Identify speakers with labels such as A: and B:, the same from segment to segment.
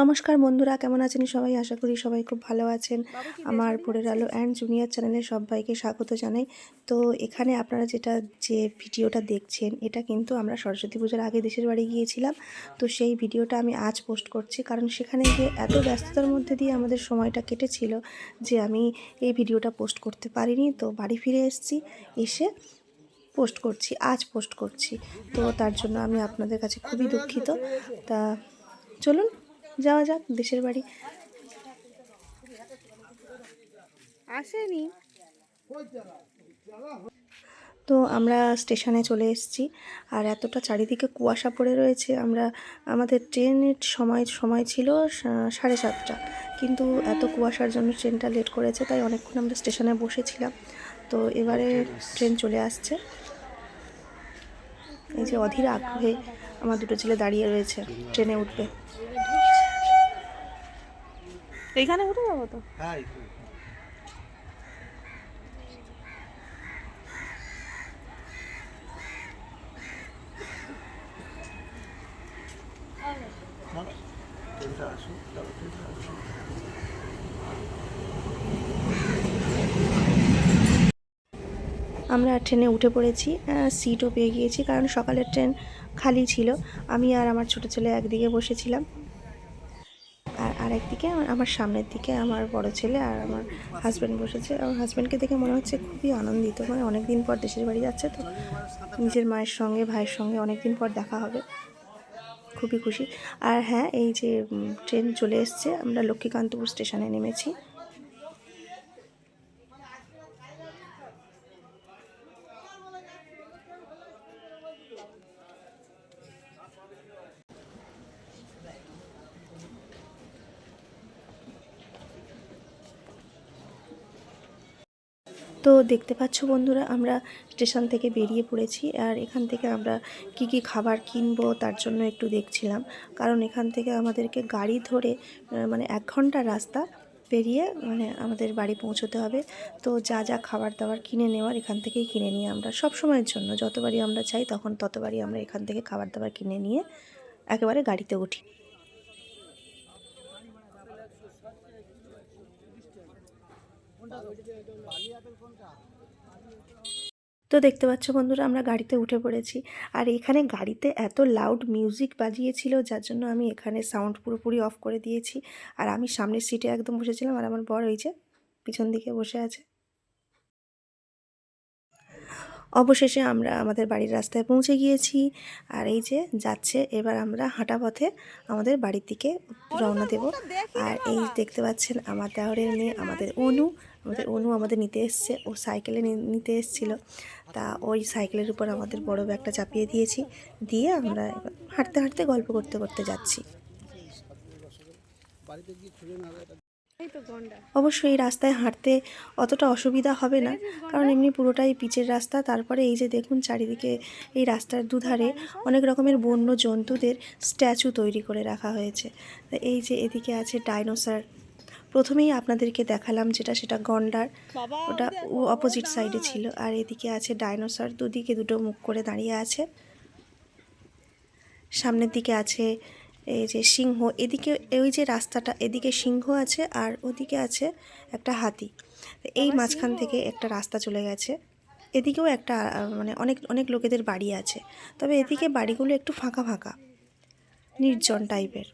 A: নমস্কার বন্ধুরা কেমন আছেন সবাই? আশা করি সবাই খুব ভালো আছেন। আমার পরের আলো অ্যান্ড জুনিয়র চ্যানেলে সবাইকে স্বাগত জানাই। তো এখানে আপনারা যেটা যে ভিডিওটা দেখছেন এটা কিন্তু আমরা সরস্বতী পুজোর আগে দেশের বাড়ি গিয়েছিলাম। তো সেই ভিডিওটা আমি আজ পোস্ট করছি কারণ সেখানে গিয়ে এত ব্যস্ততার মধ্যে দিয়ে আমাদের সময়টা কেটেছিল যে আমি এই ভিডিওটা পোস্ট করতে পারিনি তো বাড়ি ফিরে এসেছি এসে পোস্ট করছি আজ পোস্ট করছি। তো তার জন্য আমি আপনাদের কাছে খুবই দুঃখিত। তা চলুন যাওয়া যাক দেশের বাড়ি।
B: আসেনি।
A: তো আমরা স্টেশনে চলে এসেছি আর এতটা চারিদিকে কুয়াশা পড়ে রয়েছে। আমরা আমাদের ট্রেনের সময় সময় ছিল সাড়ে সাতটা। কিন্তু এত কুয়াশার জন্য ট্রেনটা লেট করেছে তাই অনেকক্ষণ আমরা স্টেশনে বসেছিলাম। তো এবারে ট্রেন চলে আসছে। এই যে অধীর আগ্রহে আমার দুটো ছেলে দাঁড়িয়ে রয়েছে ট্রেনে উঠবে।
B: এইখানে উঠে যাব তো?
A: আমরা ট্রেনে উঠে পড়েছি আহ, সিটও পেয়ে গিয়েছি কারণ সকালের ট্রেন খালি ছিল। আমি আর আমার ছোটো ছেলে একদিকে বসেছিলাম। আর আমার- আমার সামনের দিকে আমার বড় ছেলে আর আমার হাজব্যান্ড বসেছে। আমার হাজব্যান্ডকে দেখে মনে হচ্ছে খুবই আনন্দিত। মানে অনেক দিন পর দেশের বাড়ি যাচ্ছে, তো নিজের মায়ের সঙ্গে, ভাইয়ের সঙ্গে অনেক দিন পর দেখা হবে। খুবই খুশি। আর হ্যাঁ এই যে ট্রেন চলে এসছে, আমরা লক্ষ্মীকান্তপুর স্টেশনে নেমেছি। তো দেখতে পাচ্ছ বন্ধুরা, আমরা স্টেশন থেকে বেরিয়ে পড়েছি আর এখান থেকে আমরা কি কি খাবার কিনবো তার জন্য একটু দেখছিলাম। কারণ এখান থেকে আমাদেরকে গাড়ি ধরে মানে এক ঘণ্টা রাস্তা পেরিয়ে মানে আমাদের বাড়ি পৌঁছতে হবে। তো যা যা খাবার দাবার কিনে নেওয়ার এখান থেকেই কিনে নিয়ে আমরা সব সময়ের জন্য। যতবারই আমরা চাই, তখন ততবারই আমরা এখান থেকে খাবার দাবার কিনে নিয়ে একেবারে গাড়িতে উঠি। তো দেখতে পাচ্ছ বন্ধুরা আমরা গাড়িতে উঠে পড়েছি। আর এখানে গাড়িতে এত লাউড মিউজিক বাজিয়েছিল যার জন্য আমি এখানে সাউন্ড পুরোপুরি অফ করে দিয়েছি। আর আমি সামনের সিটে একদম বসেছিলাম আর আমার বর ওই যে পিছন দিকে বসে আছে। অবশেষে আমরা আমাদের বাড়ির রাস্তায় পৌঁছে গিয়েছি। আর এই যে যাচ্ছে এবার আমরা হাঁটা পথে আমাদের বাড়ির দিকে রওনা দেব। আর এই দেখতে পাচ্ছেন আমার দেওরের মেয়ে আমাদের অনু। আমাদের অনু আমাদের নিতে এসছে, ও সাইকেলে নিতে এসছিল। তা ওই সাইকেলের উপর আমাদের বড় ব্যাগটা চাপিয়ে দিয়েছি, দিয়ে আমরা হাঁটতে হাঁটতে গল্প করতে করতে যাচ্ছি।
B: এই তো গন্ডা
A: অবশ্য এই রাস্তায় হাঁটতে অতটা অসুবিধা হবে না, কারণ এমনি পুরোটাই পিচের রাস্তা। তারপরে এই যে দেখুন চারিদিকে এই রাস্তার দুধারে অনেক রকমের বন্য জন্তুদের স্ট্যাচু তৈরি করে রাখা হয়েছে। এই যে এদিকে আছে ডাইনোসর প্রথমেই আপনাদেরকে দেখালাম যেটা সেটা গন্ডার। ওটা অপোজিট সাইডে ছিল আর এদিকে আছে ডাইনোসর দুদিকে দুটো মুখ করে দাঁড়িয়ে আছে। সামনের দিকে আছে এই যে সিংহ এদিকে ওই যে রাস্তাটা এদিকে সিংহ আছে আর ওদিকে আছে একটা হাতি। এই মাঝখান থেকে একটা রাস্তা চলে গেছে। এদিকেও একটা মানে অনেক অনেক লোকেদের বাড়ি আছে। তবে এদিকে বাড়িগুলো একটু ফাঁকা ফাঁকা নির্জন টাইপের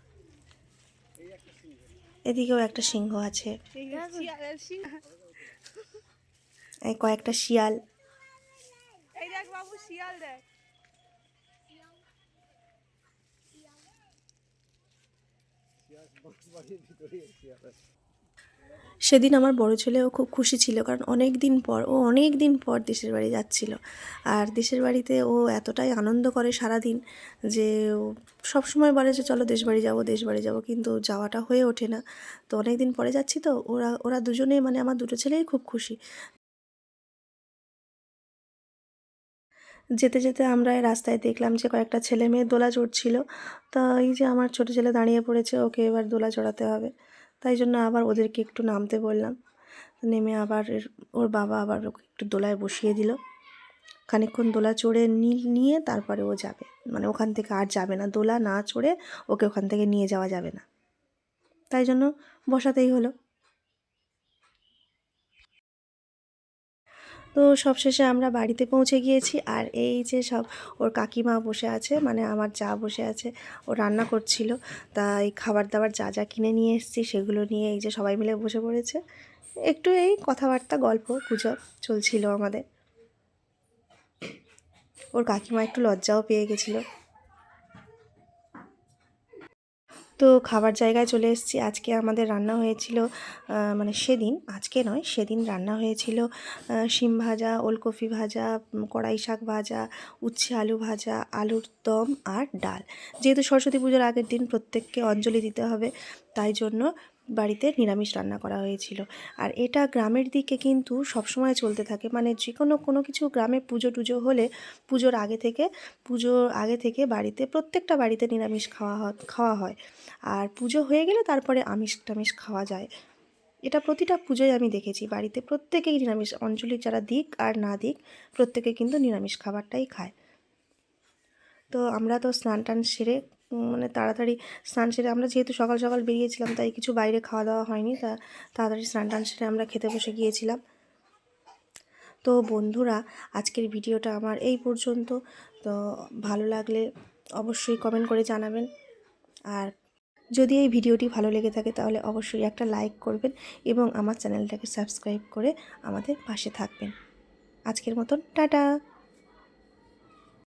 A: এদিকেও একটা সিংহ আছে।
B: এই
A: কয়েকটা শিয়াল।
B: এই দেখ বাবু শিয়াল দেখ।
A: সেদিন আমার বড় ছেলেও খুব খুশি ছিল, কারণ অনেক দিন পর, ও অনেক দিন পর দেশের বাড়ি যাচ্ছিল। আর দেশের বাড়িতে ও এতটাই আনন্দ করে সারা দিন যে সব সময় বলে যে, চলো দেশ বাড়ি যাব, দেশ বাড়ি যাব। কিন্তু যাওয়াটা হয়ে ওঠে না। তো অনেক দিন পরে যাচ্ছি তো, ওরা ওরা দুজনে মানে আমার দুটো ছেলেই খুব খুশি। যেতে যেতে আমরা রাস্তায় দেখলাম যে কয়েকটা ছেলে মেয়ে দোলা চড়ছিল। তা এই যে আমার ছোটো ছেলে দাঁড়িয়ে পড়েছে, ওকে এবার দোলা চড়াতে হবে। তাই জন্য আবার ওদেরকে একটু নামতে বললাম। নেমে আবার ওর বাবা আবার ওকে একটু দোলায় বসিয়ে দিল। খানিক্ষণ দোলা চড়ে নিয়ে তারপরে ও যাবে। মানে ওখান থেকে আর যাবে না। দোলা না চড়ে ওকে ওখান থেকে নিয়ে যাওয়া যাবে না। তাই জন্য বসাতেই হলো। তো সবশেষে আমরা বাড়িতে পৌঁছে গিয়েছি আর এই যে সব ওর কাকিমা বসে আছে মানে আমার যা বসে আছে, ও রান্না করছিল। তাই খাবার দাবার যা যা কিনে নিয়ে এসেছি সেগুলো নিয়ে এই যে সবাই মিলে বসে পড়েছে। একটু এই কথাবার্তা, গল্প, গুজব চলছিল আমাদের। ওর কাকিমা একটু লজ্জাও পেয়ে গেছিল। তো খাবার জায়গায় চলে এসেছি। আজকে আমাদের রান্না হয়েছিল মানে সেদিন, আজকে নয়, সেদিন রান্না হয়েছিল শিম ভাজা ওলকপি ভাজা কড়াই শাক ভাজা, উচ্ছে আলু ভাজা, আলুর দম আর ডাল। যেহেতু সরস্বতী পুজোর আগের দিন প্রত্যেককে অঞ্জলি দিতে হবে, তাই জন্য বাড়িতে নিরামিষ রান্না করা হয়েছিল। আর এটা গ্রামের দিকে কিন্তু সবসময় চলতে থাকে। মানে যে কোনো কোনো কিছু গ্রামে পুজো টুজো হলে পুজোর আগে থেকে, পুজোর আগে থেকে বাড়িতে, প্রত্যেকটা বাড়িতে নিরামিষ খাওয়া খাওয়া হয়। আর পুজো হয়ে গেলে তারপরে আমিষ টামিষ খাওয়া যায়। এটা প্রতিটা পুজোয় আমি দেখেছি। বাড়িতে প্রত্যেকেই নিরামিষ, অঞ্চলিক যারা দিক আর না দিক, প্রত্যেকে কিন্তু নিরামিষ খাবারটাই খায়। তো আমরা তো স্নান টান সেরে মানে তাড়াতাড়ি স্নান সেরে, আমরা যেহেতু সকাল সকাল বেরিয়েছিলাম, তাই কিছু বাইরে খাওয়া দাওয়া হয়নি, তা তাড়াতাড়ি স্নান টান সেরে আমরা খেতে বসে গিয়েছিলাম। তো বন্ধুরা, আজকের ভিডিওটা আমার এই পর্যন্ত। তো ভালো লাগলে অবশ্যই কমেন্ট করে জানাবেন। আর যদি এই ভিডিওটি ভালো লেগে থাকে, তাহলে অবশ্যই একটা লাইক করবেন এবং আমার চ্যানেলটাকে সাবস্ক্রাইব করে আমাদের পাশে থাকবেন। আজকের মতন, টাটা!